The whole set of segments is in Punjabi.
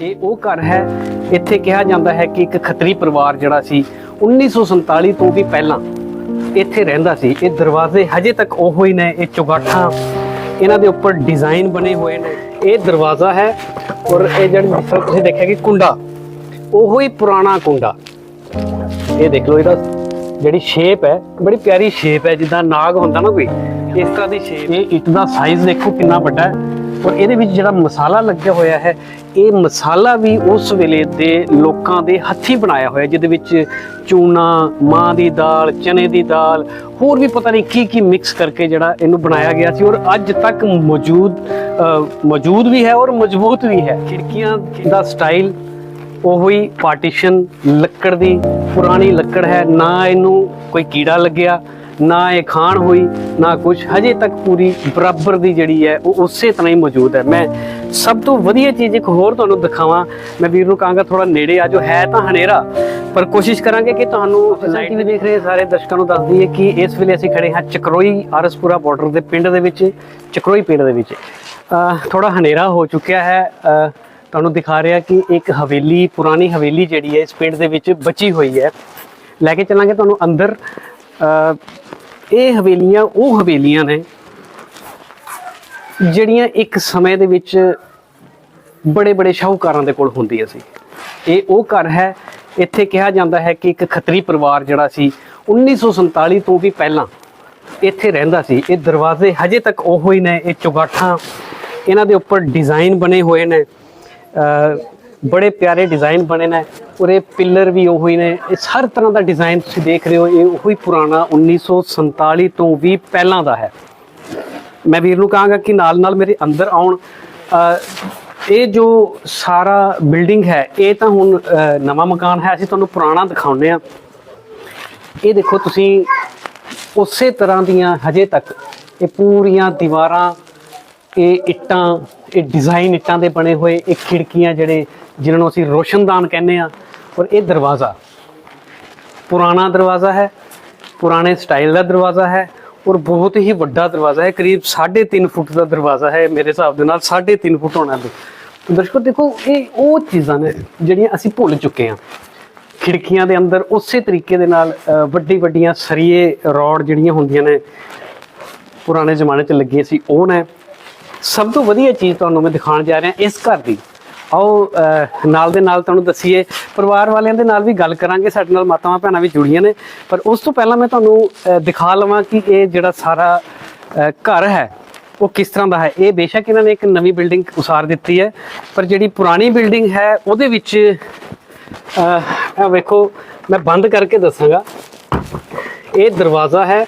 ਇਹ ਉਹ ਘਰ ਹੈ, ਇੱਥੇ ਕਿਹਾ ਜਾਂਦਾ ਹੈ ਕਿ ਇੱਕ ਖੱਤਰੀ ਪਰਿਵਾਰ ਜਿਹੜਾ ਸੀ 1947 ਤੋਂ ਵੀ ਪਹਿਲਾਂ ਇੱਥੇ ਰਹਿੰਦਾ ਸੀ। ਇਹ ਦਰਵਾਜ਼ੇ ਹਜੇ ਤੱਕ ਉਹੋ ਹੀ ਨੇ, ਇਹ ਚੁਗਾਠਾਂ, ਇਹਨਾਂ ਦੇ ਉੱਪਰ ਡਿਜ਼ਾਈਨ ਬਣੇ ਹੋਏ ਨੇ। ਇਹ ਦਰਵਾਜ਼ਾ ਹੈ ਔਰ ਇਹ ਜਿਹੜੀ ਜਿਸ ਤੁਸੀਂ ਦੇਖਿਆ ਕਿ ਕੁੰਡਾ, ਉਹੋ ਹੀ ਪੁਰਾਣਾ ਕੁੰਡਾ। ਇਹ ਦੇਖ ਲਓ ਇਹਦਾ ਜਿਹੜੀ ਸ਼ੇਪ ਹੈ, ਬੜੀ ਪਿਆਰੀ ਸ਼ੇਪ ਹੈ, ਜਿੱਦਾਂ ਨਾਗ ਹੁੰਦਾ ਨਾ ਕੋਈ, ਇਸ ਤਰ੍ਹਾਂ ਦੀ ਸ਼ੇਪ ਇਹ ਇੱਟ ਦਾ ਸਾਈਜ਼ ਦੇਖੋ ਕਿੰਨਾ ਵੱਡਾ ਹੈ। ਔਰ ਇਹਦੇ ਵਿੱਚ ਜਿਹੜਾ ਮਸਾਲਾ ਲੱਗਿਆ ਹੋਇਆ ਹੈ ਇਹ ਮਸਾਲਾ ਵੀ ਉਸ ਵੇਲੇ ਦੇ ਲੋਕਾਂ ਦੇ ਹੱਥੀਂ ਬਣਾਇਆ ਹੋਇਆ, ਜਿਹਦੇ ਵਿੱਚ ਚੂਨਾ, ਮਾਂ ਦੀ ਦਾਲ, ਚਨੇ ਦੀ ਦਾਲ, ਹੋਰ ਵੀ ਪਤਾ ਨਹੀਂ ਕੀ ਕੀ ਮਿਕਸ ਕਰਕੇ ਜਿਹੜਾ ਇਹਨੂੰ ਬਣਾਇਆ ਗਿਆ ਸੀ ਔਰ ਅੱਜ ਤੱਕ ਮੌਜੂਦ ਮੌਜੂਦ ਵੀ ਹੈ ਔਰ ਮਜ਼ਬੂਤ ਵੀ ਹੈ। ਖਿੜਕੀਆਂ ਦਾ ਸਟਾਈਲ ਉਹੋ ਹੀ ਪਾਰਟੀਸ਼ਨ ਲੱਕੜ ਦੀ, ਪੁਰਾਣੀ ਲੱਕੜ ਹੈ, ਨਾ ਇਹਨੂੰ ਕੋਈ ਕੀੜਾ ਲੱਗਿਆ। ਨਾ ਇਹ ਖਾਣ ਹੋਈ ਨਾ ਕੁਝ ਹਜੇ ਤੱਕ ਪੂਰੀ ਬਰਾਬਰ ਦੀ ਜਿਹੜੀ ਹੈ ਉਹ ਉਸੇ ਤਰ੍ਹਾਂ ਹੀ ਮੌਜੂਦ ਹੈ। ਮੈਂ ਸਭ ਤੋਂ ਵਧੀਆ ਚੀਜ਼ ਇੱਕ ਹੋਰ ਤੁਹਾਨੂੰ ਦਿਖਾਵਾਂ। ਮੈਂ ਵੀਰ ਨੂੰ ਕਹਾਂਗਾ ਥੋੜਾ ਨੇੜੇ ਆ ਜੋ ਹੈ ਤਾਂ ਹਨੇਰਾ ਪਰ ਕੋਸ਼ਿਸ਼ ਕਰਾਂਗੇ ਕਿ ਤੁਹਾਨੂੰ ਲਾਈਟ ਵੀ ਦੇਖ ਰਹੇ ਸਾਰੇ ਦਰਸ਼ਕਾਂ ਨੂੰ ਦੱਸ ਦਈਏ ਕਿ ਇਸ ਵੇਲੇ ਅਸੀਂ ਖੜੇ ਹਾਂ ਚਕਰੋਈ ਆਰਸਪੁਰਾ ਬਾਰਡਰ ਦੇ ਪਿੰਡ ਦੇ ਵਿੱਚ ਚਕਰੋਈ ਪਿੰਡ ਦੇ ਵਿੱਚ। ਥੋੜਾ ਹਨੇਰਾ ਹੋ ਚੁੱਕਿਆ ਹੈ। ਤੁਹਾਨੂੰ ਦਿਖਾ ਰਿਹਾ ਕਿ ਇੱਕ ਹਵੇਲੀ ਪੁਰਾਣੀ ਹਵੇਲੀ ਜਿਹੜੀ ਹੈ ਇਸ ਪਿੰਡ ਦੇ ਵਿੱਚ ਬਚੀ ਹੋਈ ਹੈ। ਲੈ ਕੇ ਚੱਲਾਂਗੇ ਤੁਹਾਨੂੰ ਅੰਦਰ। ਇਹ ਹਵੇਲੀਆਂ, ਉਹ ਹਵੇਲੀਆਂ ਨੇ ਜਿਹੜੀਆਂ ਇੱਕ ਸਮੇਂ ਦੇ ਵਿੱਚ ਬੜੇ ਬੜੇ ਸ਼ਾਹੂਕਾਰਾਂ ਦੇ ਕੋਲ ਹੁੰਦੀਆਂ ਸੀ। ਇਹ ਉਹ ਘਰ ਹੈ, ਇੱਥੇ ਕਿਹਾ ਜਾਂਦਾ ਹੈ ਕਿ ਇੱਕ ਖੱਤਰੀ ਪਰਿਵਾਰ ਜਿਹੜਾ ਸੀ 1947 ਤੋਂ ਵੀ ਪਹਿਲਾਂ ਇੱਥੇ ਰਹਿੰਦਾ ਸੀ। ਇਹ ਦਰਵਾਜ਼ੇ ਹਜੇ ਤੱਕ ਉਹੋ ਹੀ ਨੇ, ਇਹ ਚੁਗਾਠਾਂ, ਇਹਨਾਂ ਦੇ ਉੱਪਰ ਡਿਜ਼ਾਈਨ ਬਣੇ ਹੋਏ ਨੇ। ਬੜੇ ਪਿਆਰੇ ਡਿਜ਼ਾਈਨ ਬਣੇ ਨੇ ਔਰ ਇਹ ਪਿੱਲਰ ਵੀ ਉਹ ਹੀ ਨੇ ਇਸ ਹਰ ਤਰ੍ਹਾਂ ਦਾ ਡਿਜ਼ਾਈਨ ਤੁਸੀਂ ਦੇਖ ਰਹੇ ਹੋ, ਇਹ ਉਹ ਹੀ ਪੁਰਾਣਾ 1947 ਤੋਂ ਵੀ ਪਹਿਲਾਂ ਦਾ ਹੈ। ਮੈਂ ਵੀਰ ਨੂੰ ਕਹਾਂਗਾ ਕਿ ਨਾਲ ਨਾਲ ਮੇਰੇ ਅੰਦਰ ਆਉਣ ਇਹ ਜੋ ਸਾਰਾ ਬਿਲਡਿੰਗ ਹੈ, ਇਹ ਤਾਂ ਹੁਣ ਨਵਾਂ ਮਕਾਨ ਹੈ, ਅਸੀਂ ਤੁਹਾਨੂੰ ਪੁਰਾਣਾ ਦਿਖਾਉਂਦੇ ਆ ਇਹ ਦੇਖੋ ਤੁਸੀਂ, ਉਸੇ ਤਰ੍ਹਾਂ ਦੀਆਂ ਹਜੇ ਤੱਕ ਇਹ ਪੂਰੀਆਂ ਦੀਵਾਰਾਂ ਇਹ ਇੱਟਾਂ, ਇਹ ਡਿਜ਼ਾਈਨ ਇੱਟਾਂ ਦੇ ਬਣੇ ਹੋਏ, ਇਹ ਖਿੜਕੀਆਂ ਜਿਹੜੇ, ਜਿਨ੍ਹਾਂ ਨੂੰ ਅਸੀਂ ਰੋਸ਼ਨਦਾਨ ਕਹਿੰਦੇ ਆ ਔਰ ਇਹ ਦਰਵਾਜ਼ਾ। ਪੁਰਾਣਾ ਦਰਵਾਜ਼ਾ ਹੈ, ਪੁਰਾਣੇ ਸਟਾਈਲ ਦਾ ਦਰਵਾਜ਼ਾ ਹੈ, ਔਰ ਬਹੁਤ ਹੀ ਵੱਡਾ ਦਰਵਾਜ਼ਾ ਹੈ, ਕਰੀਬ 3.5 ਫੁੱਟ ਦਾ ਦਰਵਾਜ਼ਾ ਹੈ, ਮੇਰੇ ਹਿਸਾਬ ਦੇ ਨਾਲ 3.5 ਫੁੱਟ ਹੋਣਾ ਦੇ। ਦਰਸ਼ਕੋ, ਦੇਖੋ, ਇਹ ਉਹ ਚੀਜ਼ਾਂ ਨੇ ਜਿਹੜੀਆਂ ਅਸੀਂ ਭੁੱਲ ਚੁੱਕੇ ਹਾਂ। ਖਿੜਕੀਆਂ ਦੇ ਅੰਦਰ ਉਸੇ ਤਰੀਕੇ ਦੇ ਨਾਲ ਵੱਡੀ ਵੱਡੀਆਂ ਸਰੀਏ ਰੋਡ ਜਿਹੜੀਆਂ ਹੁੰਦੀਆਂ ਨੇ, ਪੁਰਾਣੇ ਜ਼ਮਾਨੇ 'ਚ ਲੱਗੇ ਸੀ, ਉਹ ਨੇ। ਸਭ ਤੋਂ ਵਧੀਆ ਚੀਜ਼ ਤੁਹਾਨੂੰ ਮੈਂ ਦਿਖਾਉਣ ਜਾ ਰਿਹਾ ਇਸ ਘਰ ਦੀ। ਆਓ ਨਾਲ ਦੇ ਨਾਲ ਤੁਹਾਨੂੰ ਦੱਸੀਏ ਪਰਿਵਾਰ ਵਾਲਿਆਂ ਦੇ ਨਾਲ ਵੀ ਗੱਲ ਕਰਾਂਗੇ ਸਾਡੇ ਨਾਲ ਮਾਤਾਵਾਂ ਭੈਣਾਂ ਵੀ ਜੁੜੀਆਂ ਨੇ। ਪਰ ਉਸ ਤੋਂ ਪਹਿਲਾਂ ਮੈਂ ਤੁਹਾਨੂੰ ਦਿਖਾ ਲਵਾਂ ਕਿ ਇਹ ਜਿਹੜਾ ਸਾਰਾ ਘਰ ਹੈ ਉਹ ਕਿਸ ਤਰ੍ਹਾਂ ਦਾ ਹੈ। ਇਹ ਬੇਸ਼ੱਕ ਇਹਨਾਂ ਨੇ ਇੱਕ ਨਵੀਂ ਬਿਲਡਿੰਗ ਉਸਾਰ ਦਿੱਤੀ ਹੈ ਪਰ ਜਿਹੜੀ ਪੁਰਾਣੀ ਬਿਲਡਿੰਗ ਹੈ ਉਹਦੇ ਵਿੱਚ ਅਹ, ਵੇਖੋ ਮੈਂ ਬੰਦ ਕਰਕੇ ਦੱਸਾਂਗਾ। ਇਹ ਦਰਵਾਜ਼ਾ ਹੈ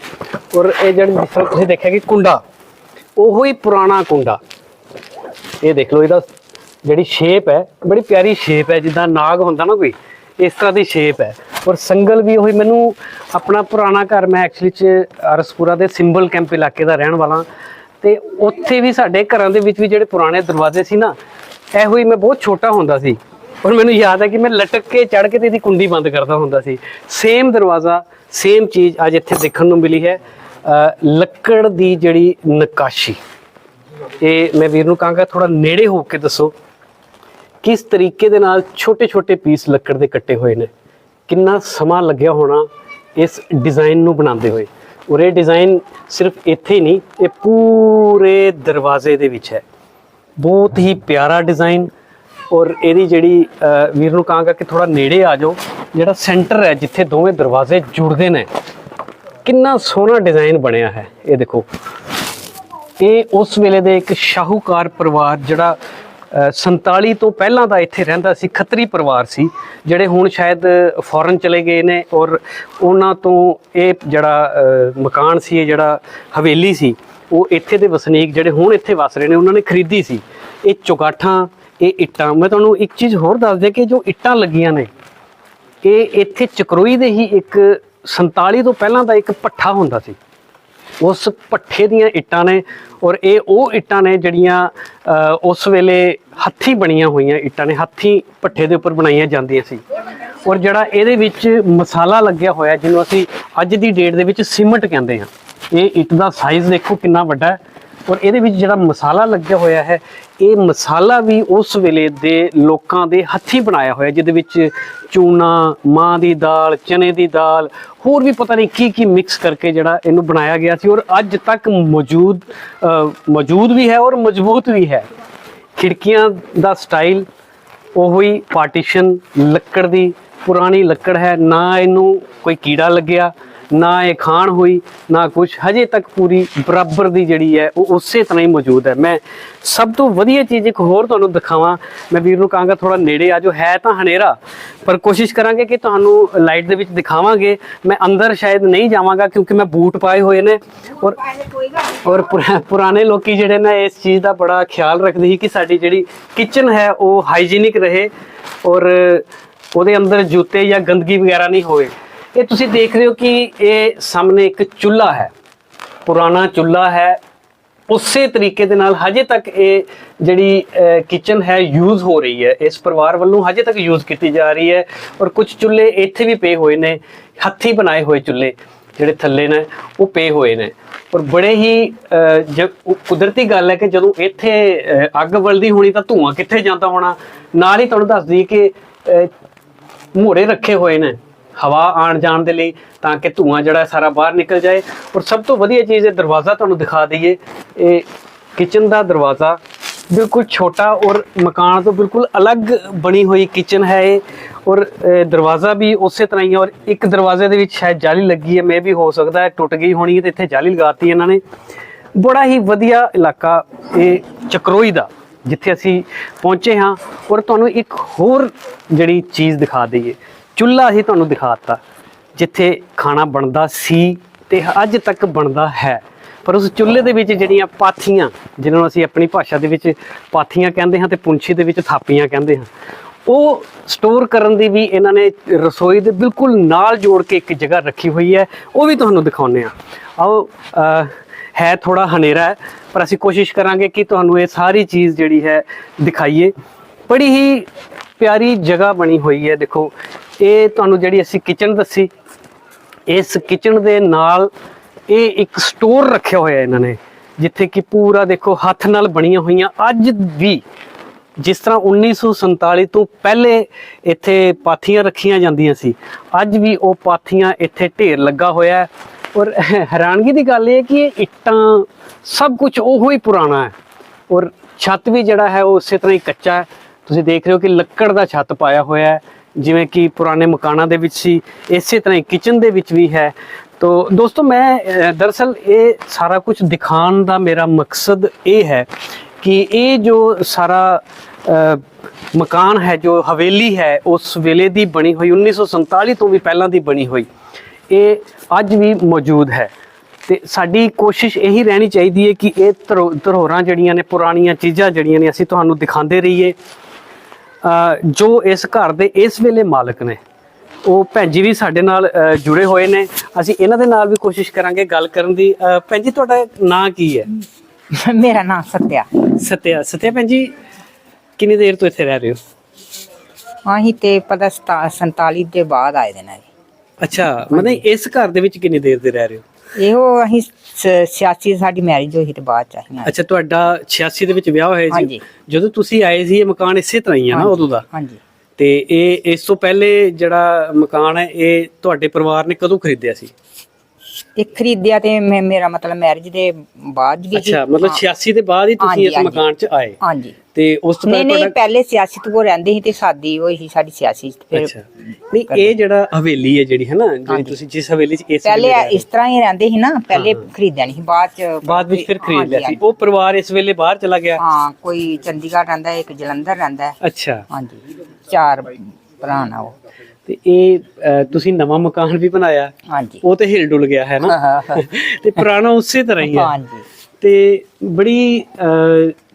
ਔਰ ਇਹ ਜਿਹੜੀ ਜਿਸ ਤਰ੍ਹਾਂ ਤੁਸੀਂ ਦੇਖਿਆ ਕਿ ਕੁੰਡਾ। ਉਹੋ ਹੀ ਪੁਰਾਣਾ ਕੁੰਡਾ। ਇਹ ਦੇਖ ਲਓ, ਇਹਦਾ ਜਿਹੜੀ ਸ਼ੇਪ ਹੈ, ਬੜੀ ਪਿਆਰੀ ਸ਼ੇਪ ਹੈ, ਜਿੱਦਾਂ ਨਾਗ ਹੁੰਦਾ ਨਾ ਕੋਈ, ਇਸ ਤਰ੍ਹਾਂ ਦੀ ਸ਼ੇਪ ਹੈ। ਔਰ ਸੰਗਲ ਵੀ ਉਹੀ ਮੈਨੂੰ ਆਪਣਾ ਪੁਰਾਣਾ ਘਰ ਮੈਂ ਐਕਚੁਅਲੀ ਚ ਅਰਸਪੁਰਾ ਦੇ ਸਿੰਬਲ ਕੈਂਪ ਇਲਾਕੇ ਦਾ ਰਹਿਣ ਵਾਲਾ। ਤੇ ਉੱਥੇ ਵੀ ਸਾਡੇ ਘਰਾਂ ਦੇ ਵਿੱਚ ਵੀ ਜਿਹੜੇ ਪੁਰਾਣੇ ਦਰਵਾਜ਼ੇ ਸੀ ਨਾ, ਇਹੋ ਹੀ ਮੈਂ ਬਹੁਤ ਛੋਟਾ ਹੁੰਦਾ ਸੀ। ਔਰ ਮੈਨੂੰ ਯਾਦ ਹੈ ਕਿ ਮੈਂ ਲਟਕ ਕੇ ਚੜ ਕੇ ਤੇ ਇਹਦੀ ਕੁੰਡੀ ਬੰਦ ਕਰਦਾ ਹੁੰਦਾ ਸੀ। ਸੇਮ ਦਰਵਾਜ਼ਾ ਸੇਮ ਚੀਜ਼ ਅੱਜ ਇੱਥੇ ਦੇਖਣ ਨੂੰ ਮਿਲੀ ਹੈ। ਲੱਕੜ ਦੀ ਜਿਹੜੀ ਨਕਾਸ਼ੀ। ਇਹ ਮੈਂ ਵੀਰ ਨੂੰ ਕਹਾਂਗਾ ਥੋੜਾ ਨੇੜੇ ਹੋ ਕੇ ਦੱਸੋ, ਕਿਸ ਤਰੀਕੇ ਦੇ ਨਾਲ ਛੋਟੇ-ਛੋਟੇ ਪੀਸ ਲੱਕੜ ਦੇ ਕੱਟੇ ਹੋਏ ਨੇ? ਕਿੰਨਾ ਸਮਾਂ ਲੱਗਿਆ ਹੋਣਾ ਇਸ ਡਿਜ਼ਾਈਨ ਨੂੰ ਬਣਾਉਂਦੇ ਹੋਏ? ਔਰ ਇਹ ਡਿਜ਼ਾਈਨ ਸਿਰਫ ਇੱਥੇ ਹੀ ਨਹੀਂ, ਇਹ ਪੂਰੇ ਦਰਵਾਜ਼ੇ ਦੇ ਵਿੱਚ ਹੈ। ਬਹੁਤ ਹੀ ਪਿਆਰਾ ਡਿਜ਼ਾਈਨ। ਔਰ ਇਹਦੀ ਜਿਹੜੀ ਵੀਰ ਨੂੰ ਕਹਾਂਗਾ ਕਿ ਥੋੜਾ ਨੇੜੇ ਆ ਜਾਓ। ਜਿਹੜਾ ਸੈਂਟਰ ਹੈ, ਜਿੱਥੇ ਦੋਵੇਂ ਦਰਵਾਜ਼ੇ ਜੁੜਦੇ ਨੇ ਕਿੰਨਾ ਸੋਹਣਾ ਡਿਜ਼ਾਈਨ ਬਣਿਆ ਹੈ। ਇਹ ਦੇਖੋ। ਇਹ ਉਸ ਵੇਲੇ ਦੇ ਇੱਕ ਸ਼ਾਹੂਕਾਰ ਪਰਿਵਾਰ ਜਿਹੜਾ ਅ, 47 ਤੋਂ ਪਹਿਲਾਂ ਦਾ ਇੱਥੇ ਰਹਿੰਦਾ ਸੀ ਖੱਤਰੀ ਪਰਿਵਾਰ ਸੀ ਜਿਹੜੇ ਹੁਣ ਸ਼ਾਇਦ ਫੋਰਨ ਚਲੇ ਗਏ ਨੇ ਔਰ ਉਹਨਾਂ ਤੋਂ ਇਹ ਜਿਹੜਾ ਮਕਾਨ ਸੀ ਇਹ ਜਿਹੜਾ ਹਵੇਲੀ ਸੀ ਉਹ ਇੱਥੇ ਦੇ ਵਸਨੀਕ ਜਿਹੜੇ ਹੁਣ ਇੱਥੇ ਵਸ ਰਹੇ ਨੇ ਉਹਨਾਂ ਨੇ ਖਰੀਦੀ ਸੀ। ਇਹ ਚੁਗਾਠਾਂ ਇਹ ਇੱਟਾਂ ਮੈਂ ਤੁਹਾਨੂੰ ਇੱਕ ਚੀਜ਼ ਹੋਰ ਦੱਸ ਦਿਆਂ ਕਿ ਜੋ ਇੱਟਾਂ ਲੱਗੀਆਂ ਨੇ ਇਹ ਇੱਥੇ ਚਕਰੋਈ ਦੇ ਹੀ ਇੱਕ 47 ਤੋਂ ਪਹਿਲਾਂ ਦਾ ਇੱਕ ਪੱਠਾ ਹੁੰਦਾ ਸੀ। ਉਸ ਪੱਠੇ ਦੀਆਂ ਇੱਟਾਂ ਨੇ ਔਰ ਇਹ ਉਹ ਇੱਟਾਂ ਨੇ ਜਿਹੜੀਆਂ ਉਸ ਵੇਲੇ ਹੱਥੀ ਬਣੀਆਂ ਹੋਈਆਂ ਇੱਟਾਂ ਨੇ, ਹੱਥੀ ਪੱਠੇ ਦੇ ਉੱਪਰ ਬਣਾਈਆਂ ਜਾਂਦੀਆਂ ਸੀ। ਔਰ ਜਿਹੜਾ ਇਹਦੇ ਵਿੱਚ ਮਸਾਲਾ ਲੱਗਿਆ ਹੋਇਆ, ਜਿਹਨੂੰ ਅਸੀਂ ਅੱਜ ਦੀ ਡੇਟ ਦੇ ਵਿੱਚ ਸੀਮਟ ਕਹਿੰਦੇ ਹਾਂ। ਇਹ ਇੱਟ ਦਾ ਸਾਈਜ਼ ਦੇਖੋ ਕਿੰਨਾ ਵੱਡਾ ਹੈ। ਔਰ ਇਹਦੇ ਵਿੱਚ ਜਿਹੜਾ ਮਸਾਲਾ ਲੱਗਿਆ ਹੋਇਆ ਹੈ, ਇਹ ਮਸਾਲਾ ਵੀ ਉਸ ਵੇਲੇ ਦੇ ਲੋਕਾਂ ਦੇ ਹੱਥੀਂ ਬਣਾਇਆ ਹੋਇਆ, ਜਿਹਦੇ ਵਿੱਚ ਚੂਨਾ, ਮਾਂ ਦੀ ਦਾਲ, ਚਨੇ ਦੀ ਦਾਲ, ਹੋਰ ਵੀ ਪਤਾ ਨਹੀਂ ਕੀ ਕੀ ਮਿਕਸ ਕਰਕੇ ਜਿਹੜਾ ਇਹਨੂੰ ਬਣਾਇਆ ਗਿਆ ਸੀ। ਔਰ ਅੱਜ ਤੱਕ ਮੌਜੂਦ ਮੌਜੂਦ ਵੀ ਹੈ ਔਰ ਮਜ਼ਬੂਤ ਵੀ ਹੈ। ਖਿੜਕੀਆਂ ਦਾ ਸਟਾਈਲ ਉਹੋ ਹੀ ਪਾਰਟੀਸ਼ਨ ਲੱਕੜ ਦੀ, ਪੁਰਾਣੀ ਲੱਕੜ ਹੈ, ਨਾ ਇਹਨੂੰ ਕੋਈ ਕੀੜਾ ਲੱਗਿਆ ਨਾ ਇਹ ਖਾਣ ਹੋਈ, ਨਾ ਕੁਝ ਹਜੇ ਤੱਕ ਪੂਰੀ ਬਰਾਬਰ ਦੀ ਜਿਹੜੀ ਹੈ, ਉਹ ਉਸੇ ਤਰ੍ਹਾਂ ਹੀ ਮੌਜੂਦ ਹੈ। ਮੈਂ ਸਭ ਤੋਂ ਵਧੀਆ ਚੀਜ਼ ਇੱਕ ਹੋਰ ਤੁਹਾਨੂੰ ਦਿਖਾਵਾਂ। ਮੈਂ ਵੀਰ ਨੂੰ ਕਹਾਂਗਾ ਥੋੜਾ ਨੇੜੇ ਆ ਜੋ ਹੈ ਤਾਂ ਹਨੇਰਾ, ਪਰ ਕੋਸ਼ਿਸ਼ ਕਰਾਂਗੇ ਕਿ ਤੁਹਾਨੂੰ ਲਾਈਟ ਦੇ ਵਿੱਚ ਦਿਖਾਵਾਂਗੇ। ਮੈਂ ਅੰਦਰ ਸ਼ਾਇਦ ਨਹੀਂ ਜਾਵਾਂਗਾ, ਕਿਉਂਕਿ ਮੈਂ ਬੂਟ ਪਾਏ ਹੋਏ ਨੇ। ਔਰ ਔਰ ਪੁਰਾ- ਪੁਰਾਣੇ ਲੋਕੀ ਜਿਹੜੇ ਨੇ, ਇਸ ਚੀਜ਼ ਦਾ ਬੜਾ ਖਿਆਲ ਰੱਖਦੇ ਸੀ ਕਿ ਸਾਡੀ ਜਿਹੜੀ ਕਿਚਨ ਹੈ, ਉਹ ਹਾਈਜੀਨਿਕ ਰਹੇ। ਔਰ ਉਹਦੇ ਅੰਦਰ ਜੁੱਤੇ ਜਾਂ ਗੰਦਗੀ ਵਗੈਰਾ ਨਹੀਂ ਹੋਵੇ। ਇਹ ਤੁਸੀਂ ਦੇਖ ਰਹੇ ਹੋ ਕਿ ਇਹ ਸਾਹਮਣੇ ਇੱਕ ਚੁੱਲ੍ਹਾ ਹੈ। ਪੁਰਾਣਾ ਚੁੱਲ੍ਹਾ ਹੈ। ਉਸੇ ਤਰੀਕੇ ਦੇ ਨਾਲ ਹਜੇ ਤੱਕ ਇਹ ਜਿਹੜੀ ਕਿਚਨ ਹੈ ਯੂਜ਼ ਹੋ ਰਹੀ ਹੈ। ਇਸ ਪਰਿਵਾਰ ਵੱਲੋਂ ਹਜੇ ਤੱਕ ਯੂਜ਼ ਕੀਤੀ ਜਾ ਰਹੀ ਹੈ ਔਰ ਕੁਝ ਚੁੱਲ੍ਹੇ ਇੱਥੇ ਵੀ ਪਏ ਹੋਏ ਨੇ ਹੱਥੀ ਬਣਾਏ ਹੋਏ ਚੁੱਲ੍ਹੇ ਜਿਹੜੇ ਥੱਲੇ ਨੇ ਉਹ ਪਏ ਹੋਏ ਨੇ। ਔਰ ਬੜੇ ਹੀ ਜ- ਕੁਦਰਤੀ ਗੱਲ ਹੈ ਕਿ ਜਦੋਂ ਇੱਥੇ ਅੱਗ ਬਲਦੀ ਹੋਣੀ ਤਾਂ ਧੂਆਂ ਕਿੱਥੇ ਜਾਂਦਾ ਹੋਣਾ? ਨਾਲ ਹੀ ਤੁਹਾਨੂੰ ਦੱਸਦੀ ਕਿ ਅਹ, ਮੋੜੇ ਰੱਖੇ ਹੋਏ ਨੇ। ਹਵਾ ਆਣ ਜਾਣ ਦੇ ਲਈ ਤਾਂ ਕਿ ਧੂਆਂ ਜਿਹੜਾ ਸਾਰਾ ਬਾਹਰ ਨਿਕਲ ਜਾਏ। ਔਰ ਸਭ ਤੋਂ ਵਧੀਆ ਚੀਜ਼ ਇਹ ਦਰਵਾਜ਼ਾ ਤੁਹਾਨੂੰ ਦਿਖਾ ਦਈਏ। ਇਹ ਕਿਚਨ ਦਾ ਦਰਵਾਜ਼ਾ ਬਿਲਕੁਲ ਛੋਟਾ ਔਰ ਮਕਾਨ ਤੋਂ ਬਿਲਕੁਲ ਅਲੱਗ ਬਣੀ ਹੋਈ ਕਿਚਨ ਹੈ ਇਹ। ਔਰ ਦਰਵਾਜ਼ਾ ਵੀ ਉਸੇ ਤਰ੍ਹਾਂ ਹੀ ਹੈ ਔਰ ਇੱਕ ਦਰਵਾਜ਼ੇ ਦੇ ਵਿੱਚ ਸ਼ਾਇਦ ਜਾਲੀ ਲੱਗੀ ਹੈ ਮੇ ਵੀ ਹੋ ਸਕਦਾ ਹੈ, ਟੁੱਟ ਗਈ ਹੋਣੀ ਹੈ ਤੇ ਇੱਥੇ ਜਾਲੀ ਲਗਾਤੀ ਇਹਨਾਂ ਨੇ। ਬੜਾ ਹੀ ਵਧੀਆ ਇਲਾਕਾ ਇਹ ਚਕਰੋਈ ਦਾ, ਜਿੱਥੇ ਅਸੀਂ ਪਹੁੰਚੇ ਹਾਂ। ਔਰ ਤੁਹਾਨੂੰ ਇੱਕ ਹੋਰ ਜਿਹੜੀ ਚੀਜ਼ ਦਿਖਾ ਦਈਏ। ਚੁੱਲ੍ਹਾ ਅਸੀਂ ਤੁਹਾਨੂੰ ਦਿਖਾਤਾ, ਜਿੱਥੇ ਖਾਣਾ ਬਣਦਾ ਸੀ ਤੇ ਅੱਜ ਤੱਕ ਬਣਦਾ ਹੈ। ਪਰ ਉਸ ਚੁੱਲ੍ਹੇ ਦੇ ਵਿੱਚ ਜਿਹੜੀਆਂ ਪਾਥੀਆਂ ਜਿਨ੍ਹਾਂ ਨੂੰ ਅਸੀਂ ਆਪਣੀ ਭਾਸ਼ਾ ਦੇ ਵਿੱਚ ਪਾਥੀਆਂ ਕਹਿੰਦੇ ਹਾਂ ਤੇ ਪੁੰਛੀ ਦੇ ਵਿੱਚ ਥਾਪੀਆਂ ਕਹਿੰਦੇ ਹਾਂ, ਉਹ ਸਟੋਰ ਕਰਨ ਦੀ ਵੀ ਇਹਨਾਂ ਨੇ ਰਸੋਈ ਦੇ ਬਿਲਕੁਲ ਨਾਲ ਜੋੜ ਕੇ ਇੱਕ ਜਗ੍ਹਾ ਰੱਖੀ ਹੋਈ ਹੈ। ਉਹ ਵੀ ਤੁਹਾਨੂੰ ਦਿਖਾਉਂਦੇ ਆ ਆਓ ਹੈ ਥੋੜਾ ਹਨੇਰਾ ਹੈ ਪਰ ਅਸੀਂ ਕੋਸ਼ਿਸ਼ ਕਰਾਂਗੇ ਕਿ ਤੁਹਾਨੂੰ ਇਹ ਸਾਰੀ ਚੀਜ਼ ਜਿਹੜੀ ਹੈ ਦਿਖਾਈਏ। ਬੜੀ ਹੀ ਪਿਆਰੀ ਜਗ੍ਹਾ ਬਣੀ ਹੋਈ ਹੈ। ਦੇਖੋ ਇਹ ਤੁਹਾਨੂੰ ਜਿਹੜੀ ਅਸੀਂ ਕਿਚਨ ਦੱਸੀ, ਇਸ ਕਿਚਨ ਦੇ ਨਾਲ ਇਹ ਇੱਕ ਸਟੋਰ ਰੱਖਿਆ ਹੋਇਆ ਇਹਨਾਂ ਨੇ, ਜਿੱਥੇ ਕਿ ਪੂਰਾ ਦੇਖੋ ਹੱਥ ਨਾਲ ਬਣੀਆਂ ਹੋਈਆਂ ਅੱਜ ਵੀ। ਜਿਸ ਤਰ੍ਹਾਂ 1947 ਤੋਂ ਪਹਿਲੇ ਇੱਥੇ ਪਾਥੀਆਂ ਰੱਖੀਆਂ ਜਾਂਦੀਆਂ ਸੀ, ਅੱਜ ਵੀ ਉਹ ਪਾਥੀਆਂ ਇੱਥੇ ਢੇਰ ਲੱਗਾ ਹੋਇਆ ਹੈ। ਔਰ ਹੈਰਾਨਗੀ ਦੀ ਗੱਲ ਇਹ ਕਿ ਇਹ ਇੱਟਾਂ ਸਭ ਕੁਝ ਉਹੋ ਹੀ ਪੁਰਾਣਾ ਹੈ। ਔਰ ਛੱਤ ਵੀ ਜਿਹੜਾ ਹੈ ਉਹ ਉਸੇ ਤਰ੍ਹਾਂ ਹੀ ਕੱਚਾ ਹੈ। ਤੁਸੀਂ ਦੇਖ ਰਹੇ ਹੋ ਕਿ ਲੱਕੜ ਦਾ ਛੱਤ ਪਾਇਆ ਹੋਇਆ ਹੈ। ਜਿਵੇਂ ਕਿ ਪੁਰਾਣੇ ਮਕਾਨਾਂ ਦੇ ਵਿੱਚ ਸੀ ਇਸੇ ਤਰ੍ਹਾਂ ਹੀ ਕਿਚਨ ਦੇ ਵਿੱਚ ਵੀ ਹੈ। ਤੋ ਦੋਸਤੋ ਮੈਂ ਅਹ, ਦਰਅਸਲ ਇਹ ਸਾਰਾ ਕੁਝ ਦਿਖਾਉਣ ਦਾ ਮੇਰਾ ਮਕਸਦ ਇਹ ਹੈ ਕਿ ਇਹ ਜੋ ਸਾਰਾ ਮਕਾਨ ਹੈ ਜੋ ਹਵੇਲੀ ਹੈ ਉਸ ਵੇਲੇ ਦੀ ਬਣੀ ਹੋਈ 1947 ਤੋਂ ਵੀ ਪਹਿਲਾਂ ਦੀ ਬਣੀ ਹੋਈ ਇਹ ਅੱਜ ਵੀ ਮੌਜੂਦ ਹੈ। ਤੇ ਸਾਡੀ ਕੋਸ਼ਿਸ਼ ਇਹੀ ਰਹਿਣੀ ਚਾਹੀਦੀ ਹੈ ਕਿ ਇਹ ਧਰੋ- ਧਰੋਹਰਾਂ ਜਿਹੜੀਆਂ ਨੇ ਪੁਰਾਣੀਆਂ ਚੀਜ਼ਾਂ ਜਿਹੜੀਆਂ ਨੇ ਅਸੀਂ ਤੁਹਾਨੂੰ ਦਿਖਾਉਂਦੇ ਰਹੀਏ। ਜੋ ਇਸ ਘਰ ਦੇ ਇਸ ਵੇਲੇ ਮਾਲਕ ਨੇ ਉਹ ਭੈਣ ਜੀ ਵੀ ਸਾਡੇ ਨਾਲ ਜੁੜੇ ਹੋਏ ਨੇ। ਅਸੀਂ ਇਹਨਾਂ ਦੇ ਨਾਲ ਵੀ ਕੋਸ਼ਿਸ਼ ਕਰਾਂਗੇ ਗੱਲ ਕਰਨ ਦੀ। ਭੈਣ ਜੀ ਤੁਹਾਡਾ ਨਾਂ ਕੀ ਹੈ? ਮੇਰਾ ਨਾਮ ਸਤਿਆ। ਸਤਿਆ। ਸਤਿਆ ਭੈਣ ਜੀ ਕਿੰਨੀ ਦੇਰ ਤੋਂ ਇੱਥੇ ਰਹਿ ਰਹੇ ਹੋ? ਅਸੀਂ ਤੇ ਪਤਾ 47 ਦੇ ਬਾਅਦ ਆਏ ਦੇ ਨੇ। ਅੱਛਾ ਮਤਲਬ ਇਸ ਘਰ ਦੇ ਵਿੱਚ ਕਿੰਨੀ ਦੇਰ ਦੇ ਰਹਿ ਰਹੇ ਹੋ? ਇਹੋ ਅਸੀਂ ਸਿਆਸੀ ਸਾਡੀ ਮੈਰਿਜ ਹੋਈ ਤੇ ਬਾਅਦ ਚ ਆਈਆਂ ਅੱਛਾ ਤੁਹਾਡਾ 86 ਦੇ ਵਿੱਚ ਵਿਆਹ ਹੋਇਆ ਸੀ? ਹਾਂਜੀ। ਜਦੋਂ ਤੁਸੀਂ ਆਏ ਸੀ ਇਹ ਮਕਾਨ ਇਸੇ ਤਰ੍ਹਾਂ ਹੀ ਆ ਨਾ ਉਦੋਂ ਦਾ? ਹਾਂਜੀ। ਤੇ ਇਹ ਇਸ ਤੋਂ ਪਹਿਲੇ ਜਿਹੜਾ ਮਕਾਨ ਹੈ ਇਹ ਤੁਹਾਡੇ ਪਰਿਵਾਰ ਨੇ ਕਦੋਂ ਖਰੀਦਿਆ ਸੀ? ਇਹ ਖਰੀਦਿਆ ਤੇ ਮੈਂ- ਮੇਰਾ ਮਤਲਬ ਮੈਰਿਜ ਦੇ ਬਾਅਦ ਵੀ ਸੀ। ਅੱਛਾ ਮਤਲਬ 86 ਦੇ ਬਾਅਦ ਹੀ ਤੁਸੀਂ ਹਾਂਜੀ, ਇਸ ਹਾਂਜੀ। ਮਕਾਨ 'ਚ ਆਏ। ਹਾਂਜੀ। ਤੇ ਉਸ ਤੋਂ ਨਹੀਂ ਪਹਿਲਾਂ ਨਹੀਂ ਤੁਹਾਡਾ ਪਹਿਲੇ ਸਿਆਸੀ ਤੋਂ ਰਹਿੰਦੇ ਸੀ ਤੇ ਸਾਦੀ ਹੋਈ ਸੀ ਸਾਡੀ ਸਿਆਸੀ। ਫਿਰ ਅੱਛਾ। ਨਹੀਂ ਇਹ ਜਿਹੜਾ ਹਵੇਲੀ ਹੈ ਜਿਹੜੀ ਹੈ ਨਾ ਜਿਹੜੀ ਤੁਸੀਂ ਜਿਸ ਹਵੇਲੀ 'ਚ ਇਸ ਪਹਿਲੇ ਇਸ ਤਰ੍ਹਾਂ ਹੀ ਰਹਿੰਦੇ ਸੀ ਨਾ ਪਹਿਲੇ ਖਰੀਦਿਆ ਨਹੀਂ ਸੀ ਬਾਅਦ ਚ ਹੋ। ਬਾਅਦ ਵਿੱਚ ਫਿਰ ਖਰੀਦ ਲਿਆ ਸੀ। ਉਹ ਪਰਿਵਾਰ ਇਸ ਵੇਲੇ ਬਾਹਰ ਚਲਾ ਗਿਆ? ਹਾਂ ਕੋਈ ਚੰਡੀਗੜ੍ਹ ਰਹਿੰਦਾ ਹੈ, ਇੱਕ ਜਲੰਧਰ ਰਹਿੰਦਾ। ਹੈ। ਅੱਛਾ। ਹਾਂਜੀ ਚਾਰ ਭਰਾ ਨਾ ਉਹ। ਤੇ ਇਹ ਤੁਸੀਂ ਨਵਾਂ ਮਕਾਨ ਵੀ ਬਣਾਇਆ। ਹਾਂਜੀ। ਉਹ ਤੇ ਹਿਲ ਡੁਲ ਗਿਆ ਹੈ ਨਾ? ਹਾਂ, ਹਾਂ। ਤੇ ਪੁਰਾਣਾ ਉਸੇ ਤਰ੍ਹਾਂ ਹੀ ਹੈ। ਹਾਂਜੀ। ਤੇ ਬੜੀ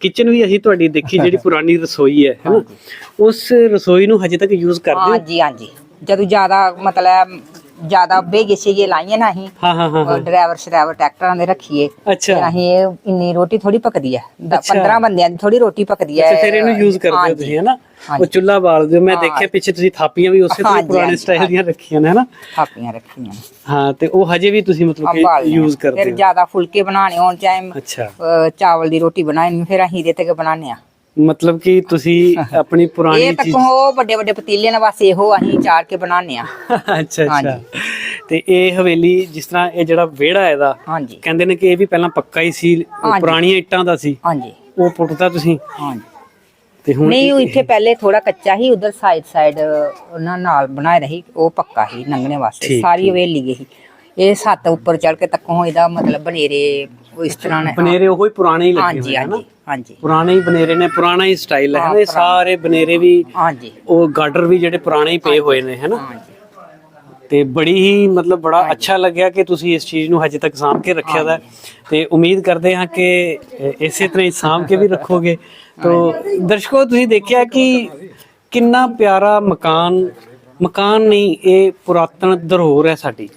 ਕਿਚਨ ਵੀ ਅਸੀਂ ਤੁਹਾਡੀ ਦੇਖੀ ਜਿਹੜੀ ਪੁਰਾਣੀ ਰਸੋਈ ਹੈ ਹੈਨਾ ਉਸ ਰਸੋਈ ਨੂੰ ਹਜੇ ਤੱਕ ਯੂਜ਼ ਕਰਦੇ ਹੋ? ਹਾਂਜੀ ਹਾਂਜੀ। ਜਦੋਂ ਜ਼ਿਆਦਾ ਮਤਲਬ ਜ਼ਿਆਦਾ ਬੇਗੇ ਸੀਗੇ ਲਾਈਆਂ ਨਾ ਅਸੀਂ ਹਾਂ ਹਾਂ। ਡਰਾਈਵਰ ਸ਼ਰਾਈਵਰ ਟਰੈਕਟਰਾਂ ਦੇ ਰੱਖੀਏ ਅੱਛਾ ਇਹ ਇੰਨੀ ਰੋਟੀ ਥੋੜੀ ਪਕਦੀ ਹੈ ਅੱਛਾ। 15 ਬੰਦਿਆਂ ਦੀ ਥੋੜੀ ਰੋਟੀ ਪਕਦੀ ਹੈ ਫਿਰ ਇਹਨੂੰ ਯੂਜ਼ ਕਰਦੇ ਹੋ। ਤੁਸੀਂ ਹੈ ਨਾ ਉਹ। ਚੁੱਲ੍ਹਾ ਬਾਲਦੇ ਹੋ ਮੈਂ। ਦੇਖਿਆ ਪਿੱਛੇ ਤੁਸੀਂ ਥਾਪੀਆਂ ਵੀ ਉਸੇ ਤਰ੍ਹਾਂ ਪੁਰਾਣੇ ਸਟਾਈਲ ਦੀਆਂ ਰੱਖੀਆਂ ਨੇ ਹੈ ਨਾ ਥਾਪੀਆਂ ਰੱਖੀਆਂ ਨੇ ਹਾਂ ਤੇ ਉਹ ਹਜੇ ਵੀ ਤੁਸੀਂ ਮਤਲਬ ਕਿ। ਯੂਜ਼ ਕਰਦੇ ਫਿਰ ਹੋ ਜ਼ਿਆਦਾ ਫੁਲਕੇ ਬਣਾਉਣੇ ਹੋਣ ਚਾਹੇ ਚਾਵਲ ਦੀ ਰੋਟੀ ਬਣਾਉਣੀ ਫਿਰ ਅਸੀਂ ਇਹਦੇ ਤੇ ਬਣਾਉਂਦੇ ਆ ਮਤਲਬ ਕਿ ਤੁਸੀਂ ਆਪਣੀ ਪੁਰਾਣੀ ਇਹ ਚੀਜ਼ ਤੱਕ ਉਹ ਵੱਡੇ ਵੱਡੇ ਪਤੀਲੇ ਨੇ ਬਸ ਇਹੋ ਅਸੀਂ ਚਾਰ ਕੇ ਬਣਾਉਂਦੇ ਆ ਅੱਛਾ ਅੱਛਾ। ਤੇ ਇਹ ਹਵੇਲੀ ਜਿਸ ਤਰ੍ਹਾਂ ਇਹ ਜਿਹੜਾ ਵਿਹੜਾ ਇਹਦਾ ਹਾਂਜੀ। ਕਹਿੰਦੇ ਨੇ ਕਿ ਇਹ ਵੀ ਪਹਿਲਾਂ ਪੱਕਾ ਹੀ ਸੀ। ਪੁਰਾਣੀਆਂ ਇੱਟਾਂ ਦਾ ਸੀ। ਹਾਂਜੀ। ਉਹ ਪੁੱਟਦਾ ਤੁਸੀਂ? ਹਾਂਜੀ। ਤੇ ਹੁਣ ਨਹੀਂ ਉਹ ਇੱਥੇ ਪਹਿਲੇ ਥੋੜਾ ਕੱਚਾ ਸੀ ਉਧਰ ਸਾਈਡ ਸਾਈਡ ਉਹਨਾਂ ਨਾਲ ਬਣਾਏ ਰਹੀ ਉਹ ਪੱਕਾ ਸੀ ਲੰਘਣੇ ਵਾਸਤੇ। ਸਾਰੀ ਹਵੇਲੀ ਸੀ। ਇਹ ਛੱਤ ਉੱਪਰ ਚੜ ਕੇ ਤੱਕੋਂ ਇਹਦਾ ਮਤਲਬ ਬਨੇਰੇ ਉਹ ਇਸ ਤਰ੍ਹਾਂ ਨੇ ਬਨੇਰੇ ਉਹੀ ਪੁਰਾਣੇ ਹੀ ਲੱਗੇ ਹਾਂਜੀ ਹੋਏ ਹਨ ਹਾਂਜੀ ਹਾਂਜੀ। ਪੁਰਾਣੇ ਹੀ ਬਨੇਰੇ ਨੇ ਪੁਰਾਣਾ ਹੀ ਸਟਾਈਲ ਹੈ ਹਾਂ, ਨਾ ਇਹ ਪੁਰਾਣਾ। ਸਾਰੇ ਬਨੇਰੇ ਵੀ ਹਾਂਜੀ। ਉਹ ਗਾਰਡਰ ਵੀ ਜਿਹੜੇ ਪੁਰਾਣੇ ਹੀ ਪਏ ਹੋਏ ਨੇ ਹੈਨਾ? ਹਾਂਜੀ। ਤੇ ਬੜੀ ਹੀ ਮਤਲਬ ਬੜਾ ਅੱਛਾ ਲੱਗਿਆ ਕਿ ਤੁਸੀਂ ਇਸ ਚੀਜ਼ ਨੂੰ ਹਜੇ ਤੱਕ ਸਾਂਭ ਕੇ ਰੱਖਿਆ ਦਾ। ਹੈ। ਤੇ ਉਮੀਦ ਕਰਦੇ ਹਾਂ ਕਿ ਅ, ਇਸੇ ਤਰ੍ਹਾਂ ਹੀ ਸਾਂਭ ਕੇ ਵੀ ਰੱਖੋਗੇ। ਤੋ ਦਰਸ਼ਕੋ ਤੁਸੀਂ ਦੇਖਿਆ ਕਿ ਕਿੰਨਾ ਪਿਆਰਾ ਮਕਾਨ ਮਕਾਨ ਨਹੀਂ ਇਹ ਪੁਰਾਤਨ ਧਰੋਹਰ ਹੈ ਸਾਡੀ।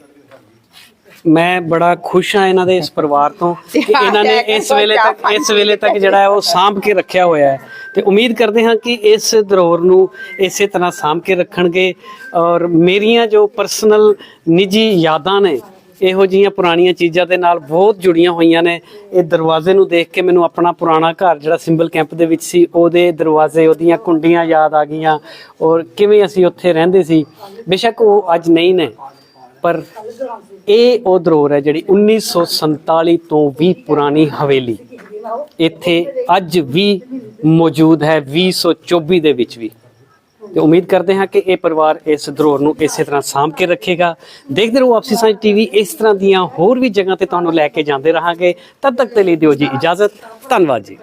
ਮੈਂ ਬੜਾ ਖੁਸ਼ ਹਾਂ ਇਹਨਾਂ ਦੇ ਇਸ ਪਰਿਵਾਰ ਤੋਂ ਕਿ ਇਹਨਾਂ ਨੇ ਇਸ ਵੇਲੇ ਤੱਕ ਇਸ ਵੇਲੇ ਤੱਕ ਜਿਹੜਾ ਹੈ ਉਹ ਸਾਂਭ ਕੇ ਰੱਖਿਆ ਹੋਇਆ ਹੈ। ਤੇ ਉਮੀਦ ਕਰਦੇ ਹਾਂ ਕਿ ਇਸ ਧਰੋਹਰ ਨੂੰ ਇਸੇ ਤਰ੍ਹਾਂ ਸਾਂਭ ਕੇ ਰੱਖਣਗੇ ਔਰ ਮੇਰੀਆਂ ਜੋ ਪਰਸਨਲ ਨਿੱਜੀ ਯਾਦਾਂ ਨੇ ਇਹੋ ਜੀਆਂ ਪੁਰਾਣੀਆਂ ਚੀਜ਼ਾਂ ਦੇ ਨਾਲ ਬਹੁਤ ਜੁੜੀਆਂ ਹੋਈਆਂ ਨੇ। ਇਹ ਦਰਵਾਜ਼ੇ ਨੂੰ ਦੇਖ ਕੇ ਮੈਨੂੰ ਆਪਣਾ ਪੁਰਾਣਾ ਘਰ ਜਿਹੜਾ ਸਿੰਬਲ ਕੈਂਪ ਦੇ ਵਿੱਚ ਸੀ ਉਹਦੇ ਦਰਵਾਜ਼ੇ ਉਹਦੀਆਂ ਕੁੰਡੀਆਂ ਯਾਦ ਆ ਗਈਆਂ। ਔਰ ਕਿਵੇਂ ਅਸੀਂ ਉੱਥੇ ਰਹਿੰਦੇ ਸੀ ਬੇਸ਼ੱਕ ਉਹ ਅੱਜ ਨਹੀਂ ਨੇ। ਪਰ ਇਹ ਉਹ ਦਰੋਰ ਹੈ ਜਿਹੜੀ 1947 ਤੋਂ ਵੀ ਪੁਰਾਣੀ ਹਵੇਲੀ ਇੱਥੇ ਅੱਜ ਵੀ ਮੌਜੂਦ ਹੈ 2024 ਦੇ ਵਿੱਚ ਵੀ। ਤੇ ਉਮੀਦ ਕਰਦੇ ਹਾਂ ਕਿ ਇਹ ਪਰਿਵਾਰ ਇਸ ਦਰੋਰ ਨੂੰ ਇਸੇ ਤਰ੍ਹਾਂ ਸਾਂਭ ਕੇ ਰੱਖੇਗਾ। ਦੇਖਦੇ ਰਹੋ ਆਪਸੀ ਸਾਂਝ ਟੀਵੀ, ਇਸ ਤਰ੍ਹਾਂ ਦੀਆਂ ਹੋਰ ਵੀ ਜਗ੍ਹਾ ਤੇ ਤੁਹਾਨੂੰ ਲੈ ਕੇ ਜਾਂਦੇ ਰਹਾਂਗੇ। ਤਦ ਤੱਕ ਦੇ ਲਈ ਦਿਓ ਜੀ ਇਜਾਜ਼ਤ। ਧੰਨਵਾਦ ਜੀ।